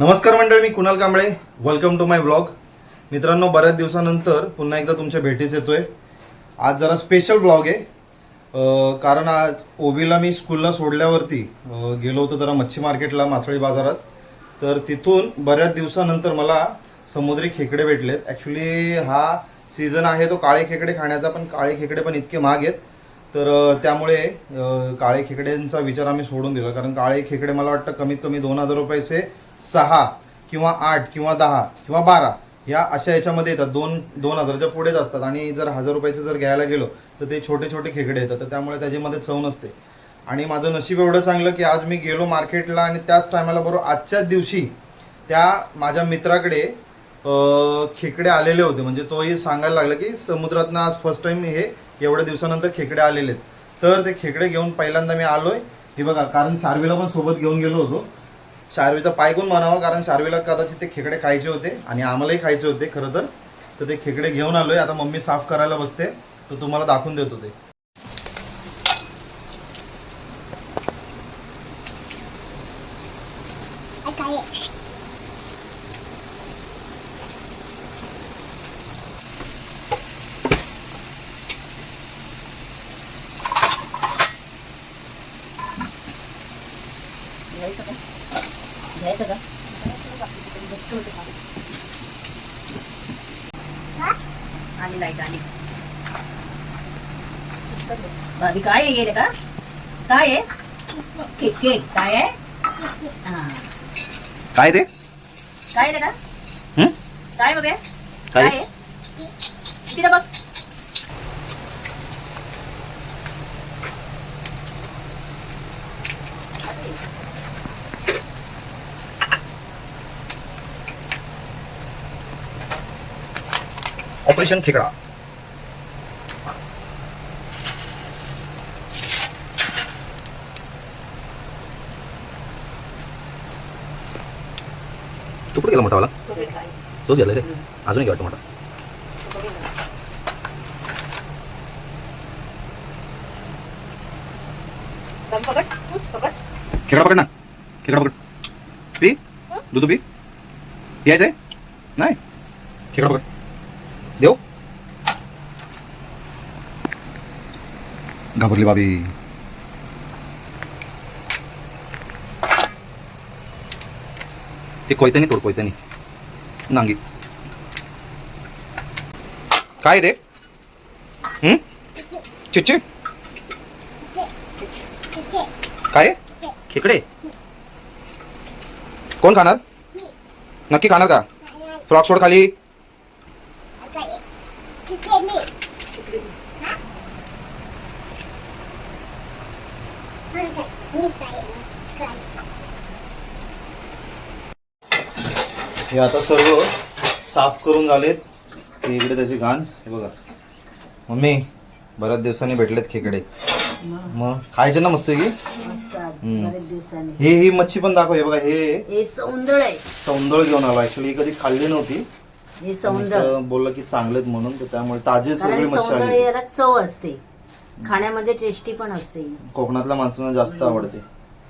नमस्कार मंडळ मी Kunal Kamble. Welcome to my blog मित्रांनो बऱ्याच दिवसानंतर पुन्हा एकदा तुमच्या भेटीस येतोय. आज जरा स्पेशल ब्लॉग आहे. कारण आज ओबीला मी स्कूलला सोडल्यावरती गेलो होतो जरा मच्छी मार्केटला मासळी बाजारात. तर तिथून बऱ्याच दिवसानंतर मला समुद्री खेकडे भेटलेत. ॲक्च्युली हा सीझन आहे तो काळे खेकडे खाण्याचा पण काळे खेकडे पण इतके महाग आहेत. तर त्यामुळे काळे खेकड्यांचा विचार आम्ही सोडून दिला. कारण काळे खेकडे मला वाटतं कमीत कमी दोन हजार रुपयाचे सहा किंवा आठ किंवा दहा किंवा बारा या अशा याच्यामध्ये येतात. दोन दोन हजारच्या पुढेच असतात. आणि जर हजार रुपयाचे जर घ्यायला गेलो तर ते छोटे छोटे खेकडे येतात. तर त्यामुळे त्याच्यामध्ये चव नसते. आणि माझं नशीब एवढं चांगलं की आज मी गेलो मार्केटला आणि त्याच टायमाला बरोबर आजच्याच दिवशी त्या माझ्या मित्राकडे खेकडे आलेले होते. म्हणजे तोही सांगायला लागला की समुद्रातनं आज फर्स्ट टाइम हे एवढ्या दिवसानंतर खेकडे आलेले आहेत. तर ते खेकडे घेऊन पहिल्यांदा मी आलोय. हे बघा कारण शार्वीला पण सोबत घेऊन गेलो होतो. शार्वीचा पायकून म्हणावा कारण शार्वीला कदाचित ते खेकडे खायचे होते आणि आम्हालाही खायचे होते खरं तर. तर ते खेकडे घेऊन आलोय. आता मम्मी साफ करायला बसते. तर तुम्हाला दाखवून देतो ते. Okay का घ्यायचं का आणि लाइट आली भाभी काय आहे गेले का काय आहे केक केक काय आहे हा काय ते काय आहे का हं? काय बघे काय? आहे तिथं बघ ऑपरेशन खेकडा कुठे गेला मोठावाला तोच गेला रे. अजून एक वाटतं मोठा. खेकडा पकड ना. खेकडा पकड. पी? दूध पी? पियायचंय नाही? खेकडा पकड. देऊ घाबरली बाबी. ते कोयत्याने तोड कोयत्याने. नांगी. काय ते चिचे काय खेकडे? कोण खाणार? नक्की खाणार का? फ्रॉक सोड खाली. हे आता सर्व साफ करून झालेत. हे इकडे त्याची घाण हे बघा. मम्मी बऱ्याच दिवसांनी भेटलेत खेकडे. मग? खायचे ना मस्त की. बरेच दिवसांनी. हे ही मच्छी पण दाखव हे बघा हे हे सौंदळ आहे. सौंदळ घेऊन आलो. ऍक्च्युली कधी खाल्ली नव्हती. हे सौंदळ. तर बोललं की चांगलेत म्हणून तर त्यामुळे ताजी सगळी कारण मच्छी सौंदळ आली. याला चव असते. खाण्यामध्ये टेस्टी पण असते. कोकणातल्या माणसांना जास्त आवडते.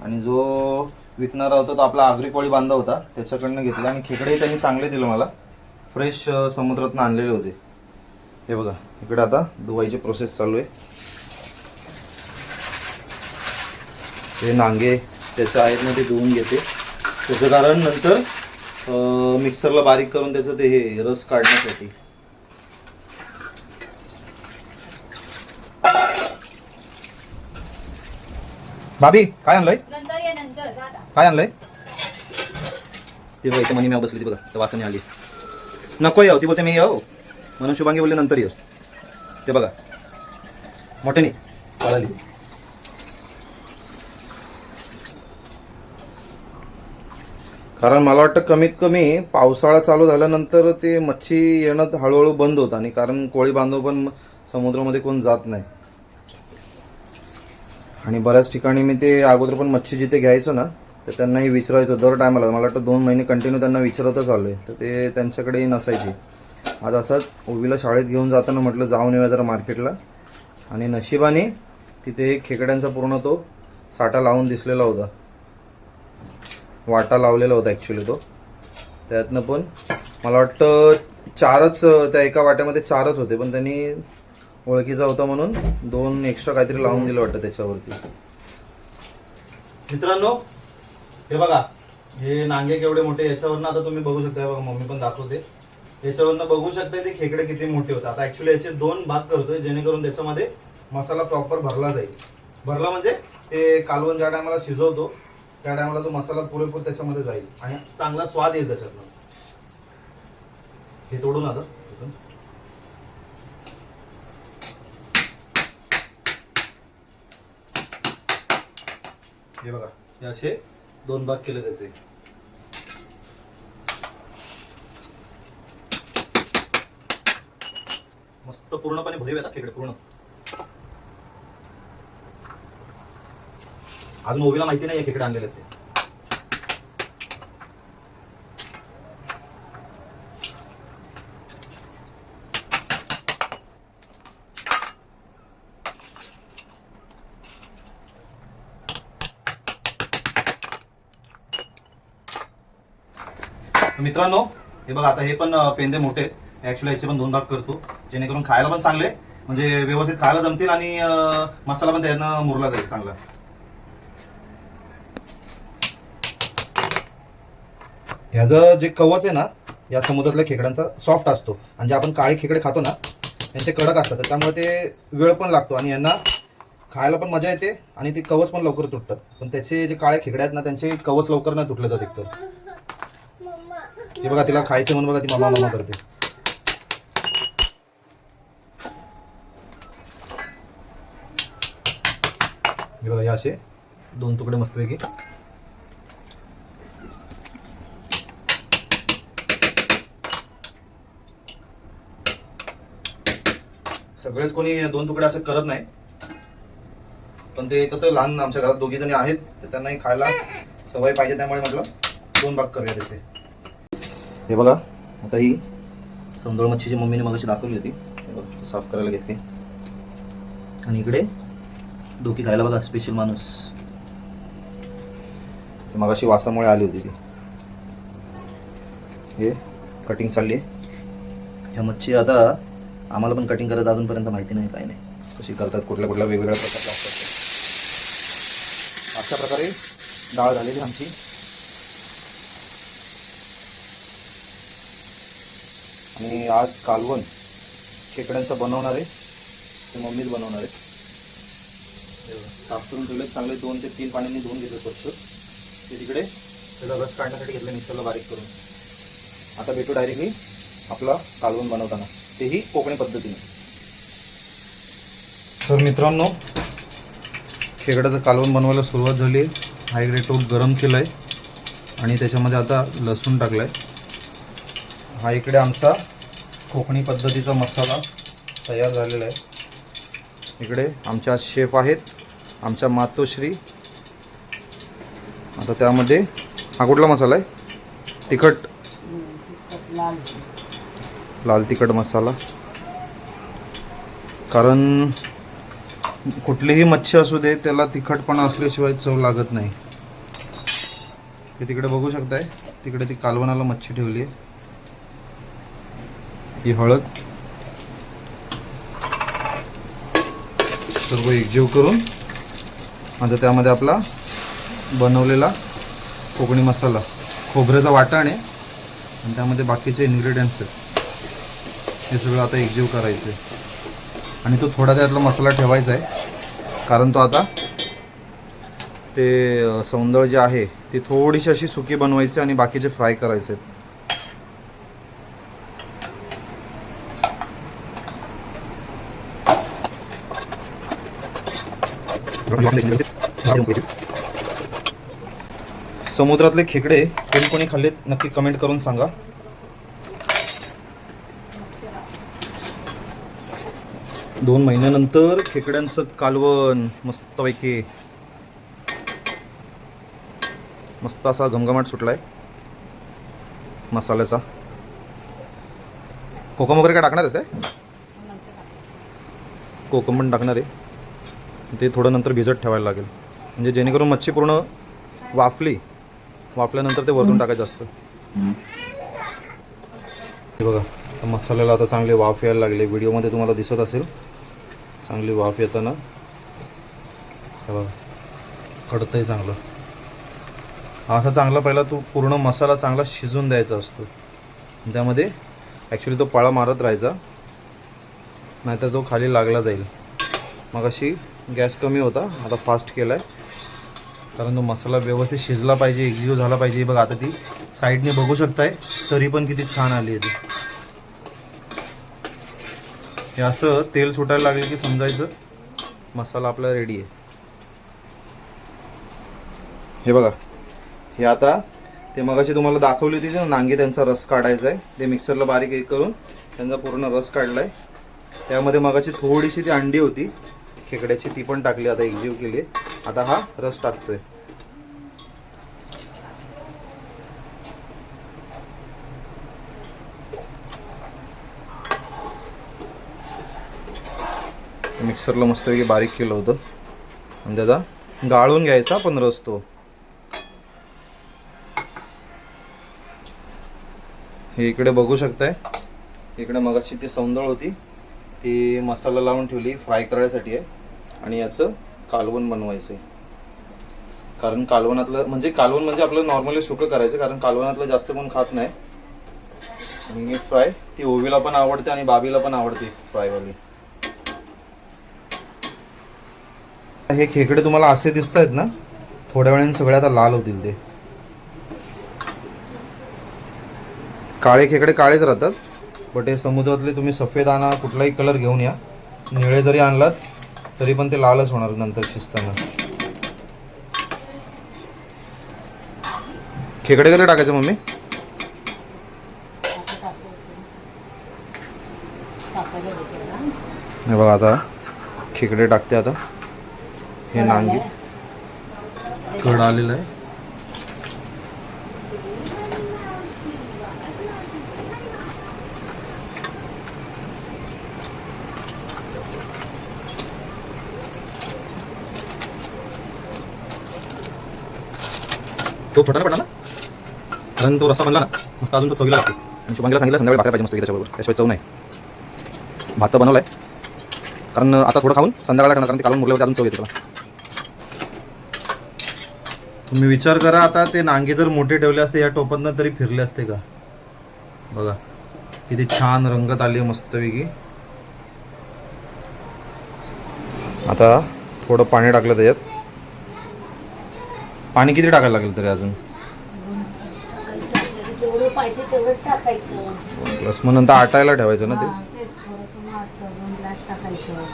आणि जो विकणारा होता तो आपला आगरी कोळी बांधा होता. त्याच्याकडनं घेतला आणि खेकडे त्यांनी चांगले दिले मला. फ्रेश समुद्रातून आणलेले होते. हे बघा इकडे आता धुवायची प्रोसेस चालू आहे. हे नांगे त्याच्या आहेत ना ते धुवून घेते. त्याचं कारण नंतर मिक्सरला बारीक करून त्याचं ते हे रस काढण्यासाठी. भाभी काय आणलंय नंतर ये नंतर जा आता. काय आणलंय? ते बघ इथे मनी म्याव बसली ती बघा त्या वासाने आली. नको येऊ ती बोलते मी येऊ. म्हणून शुभांगी बोलले नंतर येऊ. ते बघा. मोठ्याने पळाली. कारण मला वाटतं कमीत कमी पावसाळा चालू झाल्यानंतर ते मच्छी येणं हळूहळू बंद होतं आणि कारण कोळी बांधव पण समुद्रामध्ये कोण जात नाही. आणि बऱ्याच ठिकाणी मी ते अगोदर पण मच्छी जिथे घ्यायचो ना तर त्यांनाही विचारायचो दर टायमाला मला वाटतं दोन महिने कंटिन्यू त्यांना विचारतच आले तर ते त्यांच्याकडेही नसायची. आज असंच ओवीला शाळेत घेऊन जाताना म्हटलं जाऊन येऊया जरा मार्केटला. आणि नशिबाने तिथे खेकड्यांचा पूर्ण तो साठा लावून दिसलेला होता. वाटा लावलेला होता ॲक्च्युली तो. त्यातनं पण मला वाटतं चारच त्या एका वाट्यामध्ये चारच होते. पण त्यांनी ओळखीचा होता म्हणून दोन एक्स्ट्रा काहीतरी लावून दिलं वाटतं त्याच्यावरती. मित्रांनो हे बघा हे नांगे केवढे मोठे याच्यावरनं आता तुम्ही बघू शकता बघा मम्मी पण दाखवते. याच्यावरनं बघू शकता ते खेकडे किती मोठे होतात. आता ऍक्च्युली याचे दोन भाग करतोय जेणेकरून त्याच्यामध्ये मसाला प्रॉपर भरला जाईल. भरला म्हणजे ते कालवण ज्या टायमाला शिजवतो त्या टायमाला तो मसाला पुरेपूर त्याच्यामध्ये जाईल. आणि चांगला स्वाद येईल त्याच्यातनं. हे तोडून आता हे बघा हे असे दोन भाग केले त्याचे. मस्त पूर्णपणे भरीव येतात खेकडे पूर्ण. अजून ओवीला माहिती नाही खेकडे आणलेले ते. तर मित्रांनो हे बघा आता हे पण पेंदे मोठे ऍक्च्युली याचे पण दोन भाग करतो जेणेकरून खायला पण चांगले म्हणजे व्यवस्थित खायला जमतील आणि मसाला पण त्यानं मुरला जाईल चांगला. ह्याचं जे कवच आहे ना या समुद्रातल्या खेकड्यांचा सॉफ्ट असतो. आणि जे आपण काळे खेकडे खातो ना त्यांचे कडक असतात. त्यामुळे ते वेळ पण लागतो आणि यांना खायला पण मजा येते आणि ते कवच पण लवकर तुटतात. पण त्याचे जे काळे खेकडे आहेत ना त्यांचे कवच लवकर नाही तुटले जात एकतर. हे बघा तिला खायचं म्हणून बघा ती मामा मामा करते. हे बघा हे असे दोन तुकडे मस्तपैकी. सगळेच कोणी दोन तुकडे असं करत नाही. पण ते कसं लहान आमच्या घरात दोघी जणी आहेत तर त्यांनाही खायला सवय पाहिजे त्यामुळे म्हटलं दोन भाग करूया त्याचे. हे बघा आता ही सौंदळ मच्छीची मम्मीने मगाशी दाखवली होती. हे बघा, साफ करायला घेतली. आणि इकडे डोकी खायला बघा स्पेशल माणूस. ती मगाशी वासामुळे आली होती ती. हे कटिंग चालली आहे. ह्या मच्छी आता आम्हाला पण कटिंग करायचं अजूनपर्यंत माहिती नाही काय नाही. कशी करतात कुठल्या कुठल्या वेगवेगळ्या प्रकारच्या असतात. अशा प्रकारे डाळ झालेली आमची. आणि आज कालवण खेकड्यांचं बनवणार आहे. ते मम्मीच बनवणार आहे. साफ करून ठेवले चांगले दोन ते तीन पाण्याने धुवून घेतले स्वच्छ. ते तिकडे त्याचा रस काढण्यासाठी घेतलं मिक्सरला बारीक करून. आता भेटू डायरेक्टली आपला कालवण बनवताना. तेही कोकणी पद्धतीने. तर मित्रांनो खेकड्याचं कालवण बनवायला सुरुवात झाली आहे. हा इकडे टोप गरम केला आहे आणि त्याच्यामध्ये आता लसूण टाकला आहे हा इकडे आमचा कोकणी पद्धतीचा मसाला तयार झालेला आहे. इकडे आमच्या शेफ आहेत आमच्या मातोश्री. आता त्यामध्ये हा कुठला मसाला आहे? तिखट. लाल तिखट मसाला. कारण कुठलीही मच्छी असू दे त्याला तिखटपणा असल्याशिवाय चव लागत नाही. हे तिकडे बघू शकताय तिकडे ती कालवणाला मच्छी ठेवली आहे. ही हळद. सर्व एकजीव करून आता त्यामध्ये आपला बनवलेला कोकणी मसाला. खोबऱ्याचा वाटण आहे. आणि त्यामध्ये बाकीचे इन्ग्रेडियंट्स आहेत. हे सगळं आता एकजीव करायचं आहे आणि तो थोडा त्यातला मसाला ठेवायचा आहे. कारण तो आता ते सौंदर्य सौंदळ जे आहे ती थोडीशी अशी सुकी बनवायची आणि बाकीचे फ्राय करायचे आहेत समुद्रातले खेकडे कोणी कोणी खाल्लेत नक्की कमेंट करून सांगा. दोन महिन्यानंतर खेकड्यांचं कालवण मस्तपैकी. मस्त असा घमघमाट सुटलाय. मसाल्याचा. कोकम वगैरे काय टाकणार आहेस काय? कोकम पण टाकणार आहे. ते थोडं नंतर भिजत ठेवायला लागेल. म्हणजे जेणेकरून मच्छी पूर्ण वाफली वाफल्यानंतर ते वरतून टाकायचं असतं. हे बघा आता मसाल्याला आता चांगली वाफ यायला लागली. व्हिडिओमध्ये तुम्हाला दिसत असेल. चांगली वाफ येताना. हे बघा कडतंय चांगलं. असा चांगला पहिला तो पूर्ण मसाला चांगला शिजून द्यायचा असतो. त्यामध्ये ॲक्च्युली तो पळा मारत राहायचा. नाहीतर तो खाली लागला जाईल. मग अशी गॅस कमी होता आता फास्ट केला आहे कारण तो मसाला व्यवस्थित शिजला पाहिजे एक्झिव झाला पाहिजे. बघा आता ती साईडने बघू शकताय तरी पण किती छान आली आहे ती. हे असं तेल सुटायला लागले की समजायचं मसाला आपला रेडी आहे. हे बघा हे आता ते मगाशी तुम्हाला दाखवली होती ना नांगे त्यांचा रस काढायचा आहे ते मिक्सरला बारीक एक करून त्यांचा पूर्ण रस काढला आहे त्यामध्ये मगाशी थोडीशी ती अंडी होती. खेकड्याची ती पण टाकली आता एक्झिव केली. आता हा रस टाकतोय. मिक्सरला मस्तपैकी बारीक केलं होतं. आणि त्याचा गाळून घ्यायचा पण रस तो. हे इकडे बघू शकताय. इकडे मगाची ती सौंदळ होती. ती मसाला लावून ठेवली फ्राय करायसाठी आहे. आणि याचं कालवण बनवायचं आहे कारण कालवणातलं म्हणजे कालवण म्हणजे आपलं नॉर्मली सुकं करायचं कारण कालवणातलं जास्त कोण खात नाही. आणि फ्राय ती ओवीला पण आवडते आणि बाबीला पण आवडते फ्रायवाली. हे खेकडे तुम्हाला असे दिसत आहेत ना थोड्या वेळाने सगळे आता लाल होतील ते. काळे खेकडे काळेच राहतात बट हे समुद्रातले तुम्ही सफेद आणा कुठलाही कलर घेऊन या. निळे जरी आणलात तरी पण ते लालच होणार नंतर शिजताना. खेकडे कधी टाकायचे मम्मी? हे बघा आता खेकडे टाकते आता. हे नांगी. कड आलेलं आहे. तो छोटा पडला ना? कारण तो रस्सा बनला ना मस्त अजून तो चवीला लागते. आणि शुभांगीला सांगितलं संध्याकाळी भाकऱ्या पाहिजे मस्त त्याच्याबरोबर. त्याशिवाय चव नाही. भात तर बनवलाय. कारण आता थोडं खाऊन संध्याकाळला खाणार कारण ते काढून मुरल्यावर अजून चव येते त्याला. तुम्ही विचार करा आता ते नांगे जर मोठे ठेवले असते या टोपातनं तरी फिरले असते का? बघा किती छान रंगत आली मस्तपैकी. आता थोडं पाणी टाकलं त्याच्यात. पाणी किती टाकायला लागेल तरी अजून? जेवढं पाहिजे तेवढं टाकायचं. प्लस मग नंतर आटायला ठेवायचं ना ते? हा, तेच थोडंसं मग दोन ग्लास टाकायचं.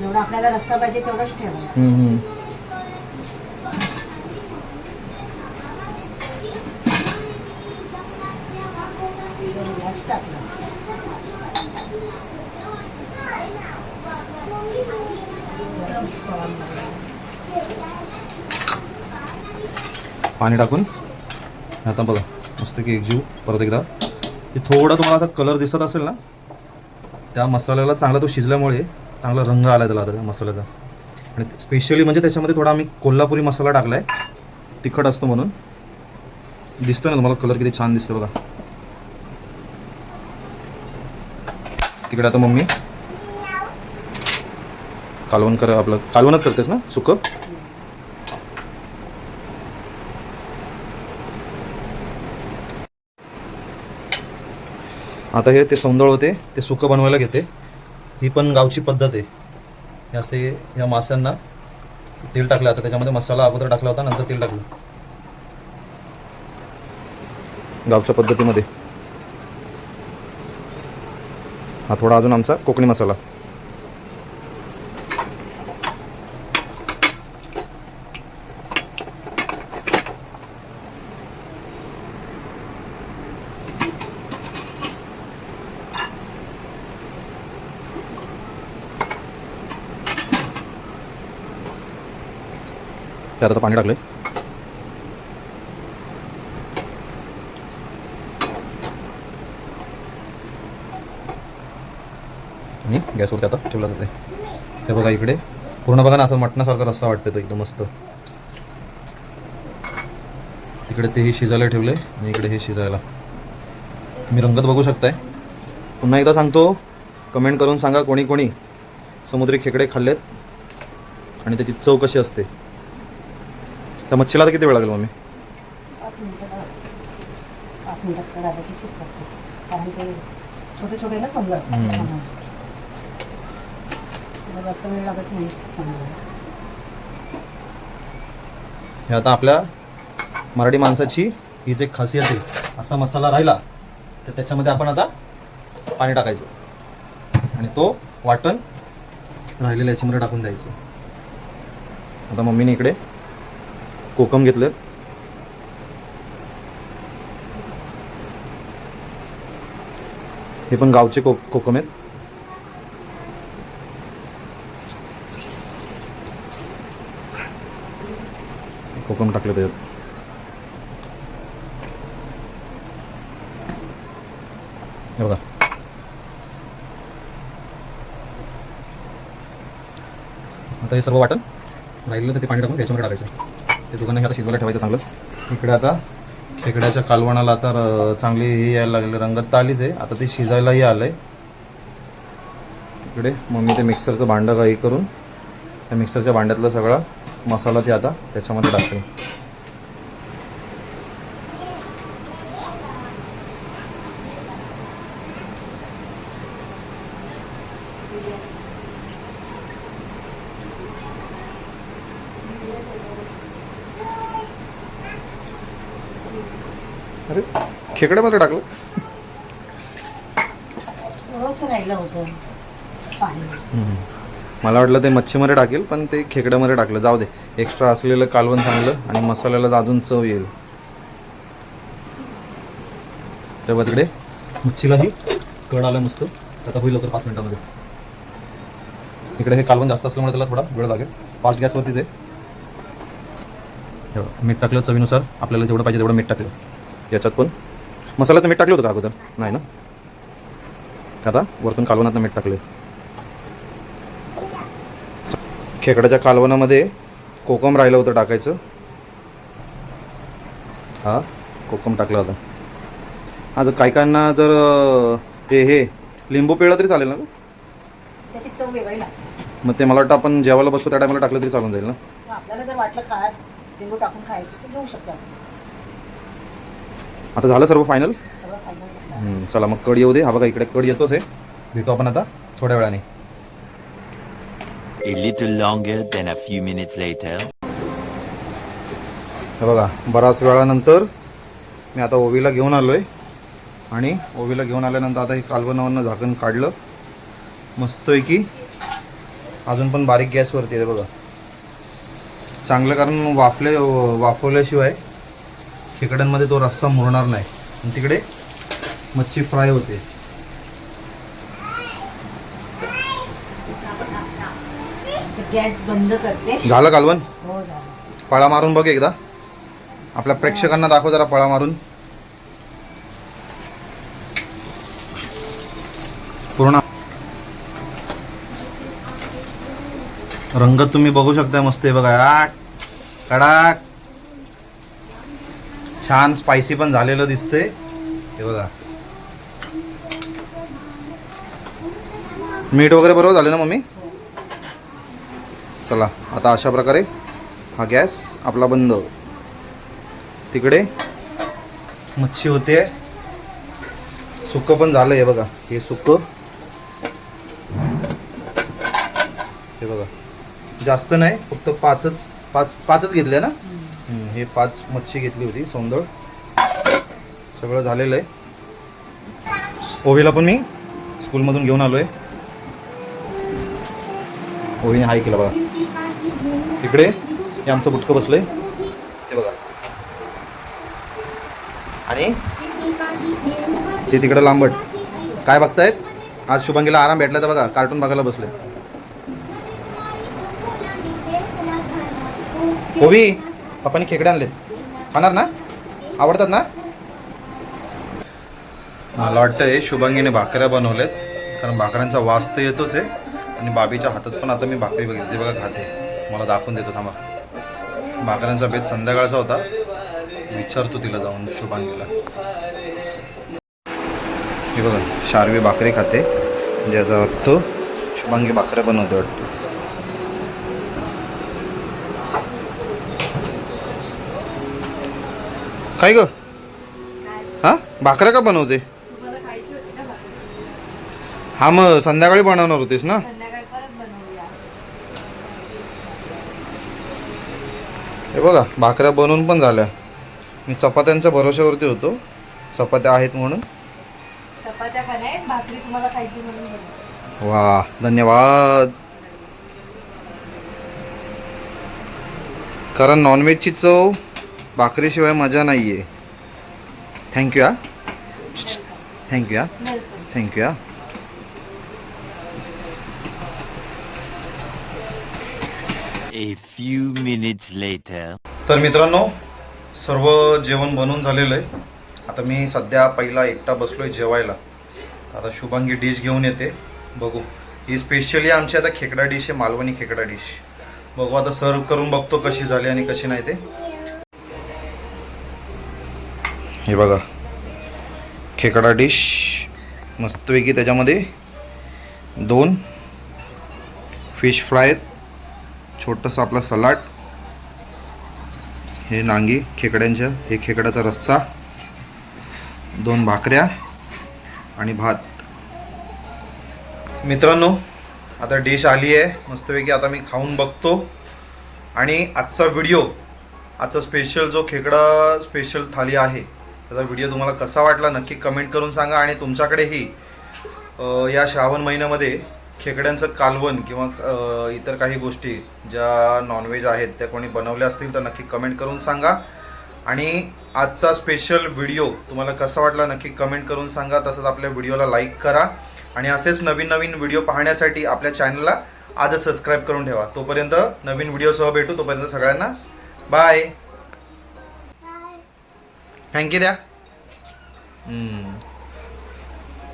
जेवढं आपल्याला रस्सा पाहिजे तेवढंच ठेवायचं. हम्म, हम्म. दोन ग्लास टाकलं पाणी टाकून. आता बघा मस्त की एकजीव परत एकदा. ते थोडा तुम्हाला असा कलर दिसत असेल ना त्या मसाल्याला चांगला तो शिजल्यामुळे चांगला रंग आला त्याला आता त्या मसाल्याचा. आणि स्पेशली म्हणजे त्याच्यामध्ये थोडा आम्ही कोल्हापुरी मसाला टाकला आहे तिखट असतो म्हणून. दिसतो ना तुम्हाला कलर किती छान दिसतो बघा. तिकडे आता मम्मी. कालवण कर आपलं कालवणच करतेस ना सुकं? आता हे ते सौंदळ होते ते सुकं बनवायला घेते. ही पण गावची पद्धत आहे. हे असे या माशांना तेल टाकलं आता त्याच्यामध्ये मसाला अगोदर टाकला होता नंतर तेल टाकलं. गावच्या पद्धतीमध्ये. हा थोडा अजून आमचा कोकणी मसाला. त्यात आता पाणी टाकलंय. आणि गॅसवरती आता ठेवला जाते हे बघा इकडे. पूर्ण बघा ना असं मटणासारखा रस्सा वाटतो तो एकदम मस्त. तिकडे तेही शिजायला ठेवलंय आणि इकडे हे शिजायला. तुम्ही रंगत बघू शकताय. पुन्हा एकदा सांगतो कमेंट करून सांगा कोणी कोणी समुद्री खेकडे खाल्लेत आणि त्याची चव कशी असते. त्या मच्छीला आता किती वेळ लागेल मम्मी? पाच मिनिटं पाच मिनिटात राधाची शिजतात ते. कारण ते छोटे छोटे ना समजा. हम्म. जास्त वेळ लागत नाही समजा हे आता आपल्या मराठी माणसाची हीच एक खासियत आहे असा मसाला राहिला तर त्याच्यामध्ये आपण आता पाणी टाकायचं. आणि तो वाटण राहिलेल्या याच्यामध्ये टाकून द्यायचं. आता मम्मीने इकडे कोकम घेतलं. हे पण गावचे को कोकम आहेत. कोकम टाकलं त्याच्यात. हे बघा. आता हे सर्व वाटण राहिलं तर ते पाणी टाकून त्याच्यामध्ये टाकायचं. ते दोघांना आता शिजवायला ठेवायचं चांगलं. इकडे आता खेकड्याच्या कालवणाला आता चांगली हे यायला लागली. रंगत तर आलीच आहे. आता ते शिजायलाही आलं आहे इकडे मी ते मिक्सरचं भांडं काही करून त्या मिक्सरच्या भांड्यातला सगळा मसाला ते आता त्याच्यामध्ये टाकते. अरे खेकड्यामध्ये टाकलं. थोडंसं राहिलं होतं. पाणी. मला वाटलं ते मच्छीमध्ये टाकेल पण ते खेकड्यामध्ये टाकलं. जाऊ दे एक्स्ट्रा असलेलं कालवण चांगलं आणि मसाल्याला अजून चव येईल. तेव्हा तिकडे. मच्छीलाही कड आलं मस्त. आता होईल लवकर पाच मिनिटामध्ये. इकडे हे कालवण जास्त असल्यामुळे त्याला थोडा वेळ लागेल. फास्ट गॅसवरतीच आहे. हे बघा, मीठ टाकलं चवीनुसार. आपल्याला जेवढं पाहिजे तेवढं मीठ टाकलं. याच्यात पण? मसाल्यात मीठ टाकलं होतं का अगोदर? नाही ना? आता वरतून कालवणात मीठ टाकलं खेकड्याच्या कालवणामध्ये कोकम राहिलं होतं टाकायचं. हा कोकम टाकला होता. आज काही काहींना जर ते हे लिंबू पिळलं तरी चालेल ना मग ते मला वाटतं आपण जेवायला बसतो त्या टायमाला टाकलं तरी चालून जाईल ना? मग आपल्याला जर वाटलं खात लिंबू टाकून खायचं तर घेऊ शकतो आता झालं सर्व फायनल चला मग कड येऊ दे. हा बघा इकडे कड येतोच आहे. भेटू आपण आता थोड्या वेळाने. A little longer than a few minutes later. बघा बराच वेळानंतर मी आता ओवीला घेऊन आलो आहे आणि ओवीला घेऊन आल्यानंतर आता हे कालवणावरनं झाकण काढलं. मस्त आहे की अजून पण बारीक गॅसवरती आहे बघा. चांगलं कारण वाफले वाफवल्याशिवाय खेकड्यांमध्ये तो रस्सा मुरणार नाही. आणि तिकडे मच्छी फ्राय होते. गॅस बंद करते. झालं कालवण? हो पळा मारून बघ एकदा. आपल्या प्रेक्षकांना दाखव जरा पळा मारून. पूर्ण. रंग तुम्ही बघू शकता मस्त आहे बघा. कडाक. छान स्पायसी पण झालेलं दिसतंय. हे बघा. मीठ वगैरे बरोबर झालं ना मम्मी? चला आता अशा प्रकारे हा गॅस आपला बंद. तिकडे मच्छी होते. सुकं पण झालं हे बघा हे सुकं. हे बघा. जास्त नाही फक्त पाचच पाच पाचच घेतले ना? हे पाच मच्छी घेतली होती सौंदळ. सगळं झालेलं आहे. ओवीला पण मी स्कूलमधून घेऊन आलो आहे ओवीने हाय केला बघा. इकडे हे आमचं बुटकं बसलंय. ते बघा. आणि ते तिकडं लांबट. काय बघतायत? आज शुभांगीला आराम भेटला तर बघा कार्टून बघायला बसले. ओवी! पप्पानी खेकडे आणलेत. खाणार ना? आवडतात ना? मला वाटतंय शुभांगीने भाकऱ्या बनवल्यात. कारण भाकऱ्यांचा वास तर येतोच आहे. आणि बाबीच्या हातात पण आता मी भाकरी बघितली. बघा खाते. मला दाखवून देतो थांबा. भाकऱ्यांचा बेत संध्याकाळचा होता. विचारतो तिला जाऊन शुभांगीला. हे बघा शारवी भाकरी खाते. म्हणजे याचा अर्थ शुभांगी भाकऱ्या बनवते वाटतं. काय ग? हा? भाकऱ्या का बनवते? हा मग संध्याकाळी बनवणार होतीस ना? हे बघा भाकऱ्या बनवून पण झाल्या. मी चपात्यांच्या भरोश्यावरती होतो. चपात्या आहेत म्हणून. वा धन्यवाद. कारण नॉनव्हेजची चव. भाकरीशिवाय मजा नाही आहे थँक्यू हा. Thank you Welcome. Thank you हा. A few minutes later. तर मित्रांनो सर्व जेवण बनवून झालेलं आहे. आता मी सध्या पहिला एकटा बसलोय जेवायला. आता शुभांगी डिश घेऊन येते. बघू. ही स्पेशली आमची आता खेकडा डिश आहे मालवणी खेकडा डिश बघू आता सर्व करून बघतो कशी झाली आणि कशी नाही ते. हे बघा. खेकडा डिश मस्तपैकी त्याच्यामध्ये दोन फिश फ्राय छोटंसं आपला सलाड. हे नांगी खेकड्यांच्या हे खेकड्याचा रस्सा. दोन भाकऱ्या आणि भात. मित्रांनो आता डिश आली आहे. मस्तपैकी आता मी खाऊन बघतो. आणि आजचा व्हिडिओ आजचा स्पेशल जो खेकडा स्पेशल थाली आहे त्याचा व्हिडिओ तुम्हाला कसा वाटला नक्की कमेंट करून सांगा आणि तुमच्याकडेही या श्रावण महिन्यामध्ये खेकड्यांचं कालवण किंवा इतर काही गोष्टी ज्या नॉनव्हेज आहेत त्या कोणी बनवल्या असतील तर नक्की कमेंट करून सांगा. आणि आजचा स्पेशल व्हिडिओ तुम्हाला कसा वाटला नक्की कमेंट करून सांगा. तसंच आपल्या व्हिडिओला लाईक करा. आणि असेच नवीन नवीन व्हिडिओ पाहण्यासाठी आपल्या चॅनलला आजच सबस्क्राईब करून ठेवा. तोपर्यंत नवीन व्हिडिओसह भेटू. तोपर्यंत सगळ्यांना बाय थँक्यू द्या